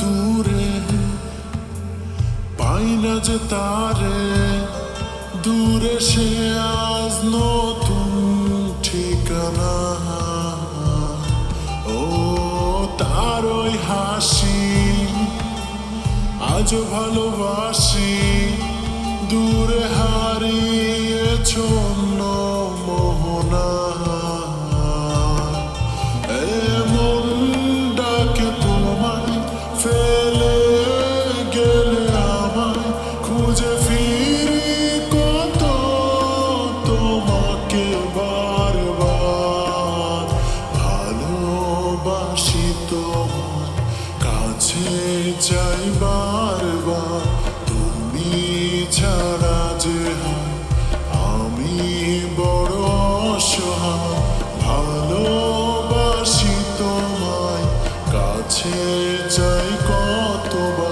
দূরে পাই না যে তারে দূরে সে আজ নতুন ঠিকানা। ও তার ওই হাসি আজ ভালোবাসি, দূরে মোহনা। কাছে চাই বারবার। তুমি ছাড়া যে আমি বড় অসহায়। ভালোবাসি তোমায় কাছে চাই কতবার।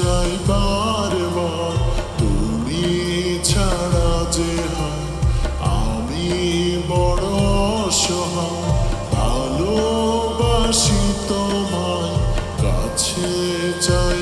চাই বারবার তুমি ছাড়া যে হয় আমি বড় অসহায়। ভালোবাসি তোমায় কাছে চাই